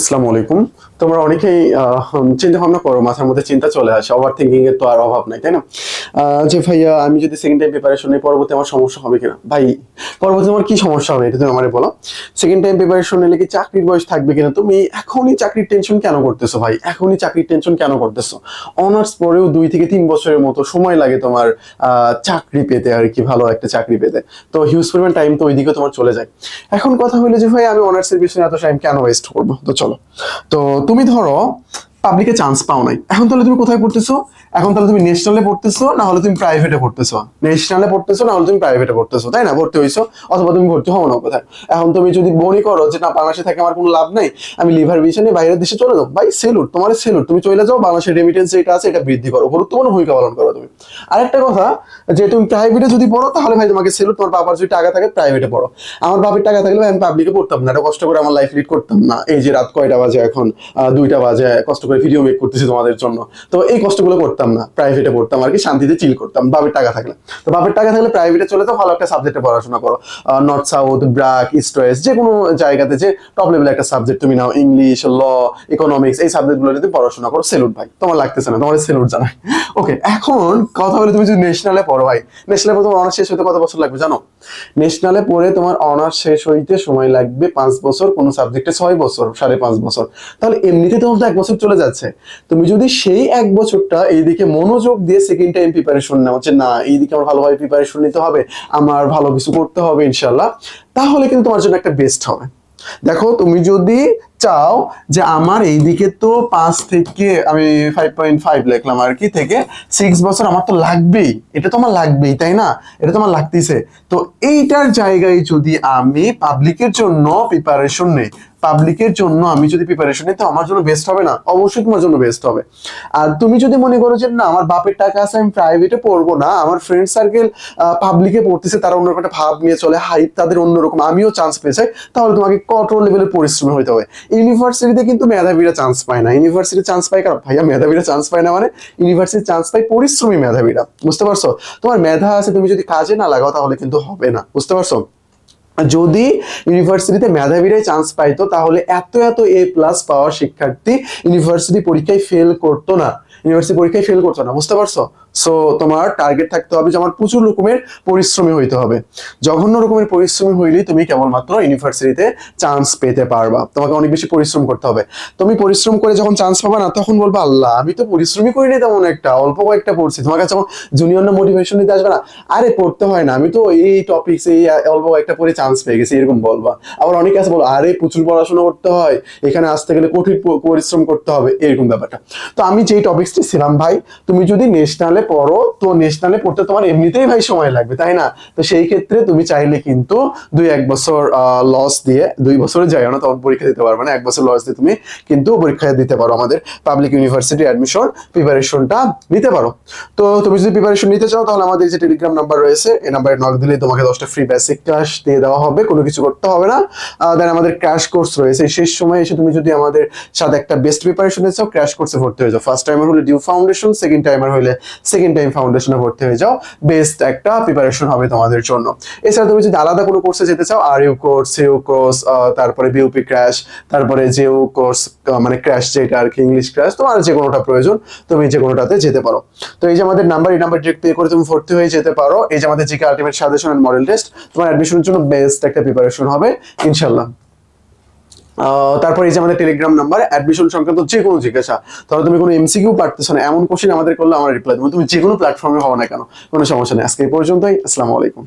আসসালামু আলাইকুম। তোমরা অনেকেই চিন্তা ভাবনা করো, মাথার মধ্যে চিন্তা চলে আসে ওভার থিঙ্কিং এর তো আর অভাব নাই, তাই না? যে ভাইয়া, আমি যদি সেকেন্ড টাইম প্রিপারেশন নিই, পরবর্তী আমার সমস্যা হবে কিনা? ভাই, পরবর্তী আমার কি সমস্যা হবে, এটা তুমি আমার বলো। সেকেন্ড টাইম প্রিপারেশন নিলে কি চাকরির বয়স থাকবে কিনা? তুমি এখনই চাকরির টেনশন কেন করতেছো ভাই? এখনই চাকরির টেনশন কেন করতেছো? অনার্স পরেও দুই থেকে তিন বছরের মতো সময় লাগে তোমার চাকরি পেতে আর কি, ভালো একটা চাকরি পেতে। তো হিউজ পরিমাণ টাইম তো ওইদিকে তোমার চলে যায়। এখন কথা হলো যে ভাই, আমি অনার্সের পিছনে এত টাইম কেন ওয়েস্ট করব? তো চলো। তো তুমি ধরো পাবলিকে চান্স পাও নাই। এখন তাহলে তুমি কোথায় পড়তেছো? এখন তাহলে তুমি ন্যাশনালে পড়তেছো, না হলে তুমি প্রাইভেটে পড়তেছো? ন্যাশনালে পড়তেছো, না হলে তুমি প্রাইভেটে পড়তেছো, তাই না? ভর্তি হইছো, অথবা তুমি ভর্তি হও না কোথায়। এখন তুমি যদি বনি করো যে, না, বাংলাদেশে থাকে আমার কোনো লাভ নাই, আমি লিভার ভিশনে বাইরের দেশে চলে যাও ভাই, সেলুট, তোমার সেলুট, তুমি চলে যাও, বাংলাদেশের রেমিটেন্স যেটা আছে, এটা বৃদ্ধি করো, গুরুত্বপূর্ণ ভূমিকা পালন করো তুমি। আরেকটা কথা, যে তুমি প্রাইভেটে যদি পড়ো, তাহলে ভাই, তোমাকে সেলুট, তোমার বাবার যদি টাকা থাকে প্রাইভেটে পড়ো। আমার বাবার টাকা থাকলে আমি পাবলিকে পড়তাম না, এটা কষ্ট করে আমার লাইফ লিড করতাম না। এই যে রাত কয়টা বাজে এখন? দুইটা বাজে, কষ্ট করে ভিডিও মেক করতেছি তোমাদের জন্য। তো এই কষ্টগুলো করতাম না প্রাইভেটে পড়তাম আর কি, শান্তিতে চিল করতাম বাবার টাকা থাকলে। তো বাবার টাকা থাকলে প্রাইভেটে চলে তো ভালো একটা সাবজেক্টে পড়াশোনা করো। নর্থ সাউথ ব্রাক ইস্ট যে কোনো জায়গাতে যে টপ লেভেল একটা সাবজেক্ট তুমি নাও ইংলিশ ল ইকোনমিক্স এই সাবজেক্টগুলো যদি পড়াশোনা করো সেলুট ভাই। তোমার লাগতেছে না, তোমার সেলুট জানাই ওকে এখন কথা বলে তুমি যদি ন্যাশনালে পড়ো ভাই। ন্যাশনালে তোমার অনার্স শেষ হতে কত বছর লাগবে জানো? ন্যাশনালে পড়ে তোমার অনার্স শেষ হইতে সময় লাগবে পাঁচ বছর, কোনো সাবজেক্টে ছয় বছর, সাড়ে পাঁচ বছর। তাহলে এমনিতে তোমার তো এক বছর চলে যাচ্ছে। তুমি যদি সেই এক বছরটা এইদিকে মনোযোগ দিয়ে সেকেন্ড টাইম প্রিপারেশন নেওয়া হচ্ছে না, এইদিকে আমার ভালোভাবে প্রিপারেশন নিতে হবে, আমার ভালো কিছু করতে হবে ইনশাল্লাহ তাহলে কিন্তু তোমার জন্য একটা বেস্ট হবে। দেখো, তুমি যদি চাও যে আমার এইদিকে তো পাঁচ থেকে আমি ফাইভ পয়েন্ট ফাইভ লিখলাম আর কি থেকে সিক্স বছর আমার তো লাগবেই। এটা তো আমার লাগবেই, তাই না? এটা তো আমার লাগতেছে তো এইটার জায়গায় যদি আমি পাবলিকের জন্য প্রিপারেশন নেই পাবলিকের জন্য আমি যদি প্রিপারেশন নিই, তো আমার জন্য বেস্ট হবে না। অবশ্যই তোমার জন্য বেস্ট হবে। আর তুমি যদি মনে করো যে না, আমার বাপের টাকা আছে, আমি প্রাইভেটে পড়ব না, আমার ফ্রেন্ড সার্কেল পাবলিকে পড়তেছে, তারা অন্যরকম একটা ভাব নিয়ে চলে হাইট তাদের অন্যরকম আমিও চান্স পেয়ে যাই, তাহলে তোমাকে কঠোর লেভেলের পরিশ্রম হইতে হবে। ইউনিভার্সিটিতে কিন্তু মেধাবীরা চান্স পায় না। ইউনিভার্সিটি চান্স পায় কারণ ভাইয়া, মেধাবীরা চান্স পায় না মানে ইউনিভার্সিটি চান্স পায় পরিশ্রমী মেধাবীরা। বুঝতে পারছ? তোমার মেধা আছে, তুমি যদি কাজে না লাগাও তাহলে কিন্তু হবে না। বুঝতে পারছ? যদি ইউনিভার্সিটিতে মেধাবীরাই চান্স পাইতো তাহলে এত এত এ প্লাস পাওয়ার শিক্ষার্থী ইউনিভার্সিটি পরীক্ষায় ফেল করতো না। ইউনিভার্সিটি পরীক্ষায় ফেল করতো না। বুঝতে পারছ? সো তোমার টার্গেট থাকতে হবে যে আমার প্রচুর রকমের পরিশ্রমী হইতে হবে। জঘন্য রকমের পরিশ্রমী হইলেই তুমি কেবলমাত্র ইউনিভার্সিটিতে চান্স পেতে পারবা। তোমাকে অনেক বেশি পরিশ্রম করতে হবে। তুমি পরিশ্রম করে যখন চান্স পাবা না, তখন বলবা, আল্লাহ, আমি তো পরিশ্রমই করিনি তেমন একটা, অল্প কয়েকটা পড়ছি। তোমার কাছে যখন জুনিয়ররা মোটিভেশন নিতে আসবে না, আরে, পড়তে হয় না, আমি তো এই টপিকস এই অল্প কয়েকটা পড়ে চান্স পেয়ে গেছি, এরকম বলবা। আবার অনেকে আছে বলো, আরে, প্রচুর পড়াশোনা করতে হয়, এখানে আসতে গেলে কঠিন পরিশ্রম করতে হবে, এরকম ব্যাপারটা। তো আমি যেই টপিক্সটি ছিলাম ভাই, তুমি যদি ন্যাশনালে পড়ো, তো ন্যাশনালে পড়তে তোমার এমনিতেই ভাই সময় লাগবে, তাই না? তো সেই ক্ষেত্রে তুমি চাইলে কিন্তু দুই, এক বছর লস দিয়ে, দুই বছরে যাই না, তখন পরীক্ষা দিতে পারবে না, এক বছর লস দিয়ে তুমি কিন্তু পরীক্ষা দিতে পারো আমাদের পাবলিক ইউনিভার্সিটি অ্যাডমিশন প্রিপারেশনটা নিতে পারো। তো তুমি যদি প্রিপারেশন নিতে চাও, তাহলে আমাদের যে টেলিগ্রাম নাম্বার রয়েছে, এই নাম্বারে নক দিলে তোমাকে দশটা ফ্রি বেসিক ক্লাস দিয়ে দেওয়া হবে, কোনো কিছু করতে হবে না। দেন আমাদের ক্র্যাশ কোর্স রয়েছে শেষ সময় এসে তুমি যদি আমাদের সাথে একটা বেস্ট প্রিপারেশন চাও ক্র্যাশ কোর্সে ভর্তি হয়ে যাও। ফার্স্ট টাইমার হলে ডিউ ফাউন্ডেশন সেকেন্ড টাইমার হলে সেকেন্ড টাইম ফাউন্ডেশনে ভর্তি হয়ে যাও বেস্ট একটা প্রিপারেশন হবে তোমাদের জন্য। এছাড়া তুমি যদি আলাদা কোনো কোর্সে যেতে চাও R U course CU course তারপরে বিউপি ক্র্যাশ তারপরে জেউ কোর্স মানে ক্র্যাশ যেটা আর কি ইংলিশ ক্র্যাশ তোমার যে কোনোটা প্রয়োজন, তুমি যে কোনোটাতে যেতে পারো। তো এই যে আমাদের নাম্বার এই নাম্বার ডিরেক্ট পে করে তুমি ভর্তি হয়ে যেতে পারো। এই যে আমাদের GK ultimate suggestion and model test তোমার অ্যাডমিশনের জন্য বেস্ট একটা প্রিপারেশন হবে ইনশাল্লাহ তারপর এই যে আমাদের টেলিগ্রাম নাম্বার অ্যাডমিশন সংক্রান্ত যে কোনো জিজ্ঞাসা, ধরো তুমি কোনো এমসিকিউ পারতেছো না, এমন কোশ্চেন আমাদের করলে আমরা রিপ্লাই দেবো। তুমি যে কোনো প্ল্যাটফর্মে হও না কেন, কোনো সমস্যা নেই। আজকে এই পর্যন্তই, আসসালামু আলাইকুম।